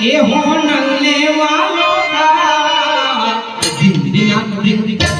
એ હોન લેવાનો તા. Them ધીના them them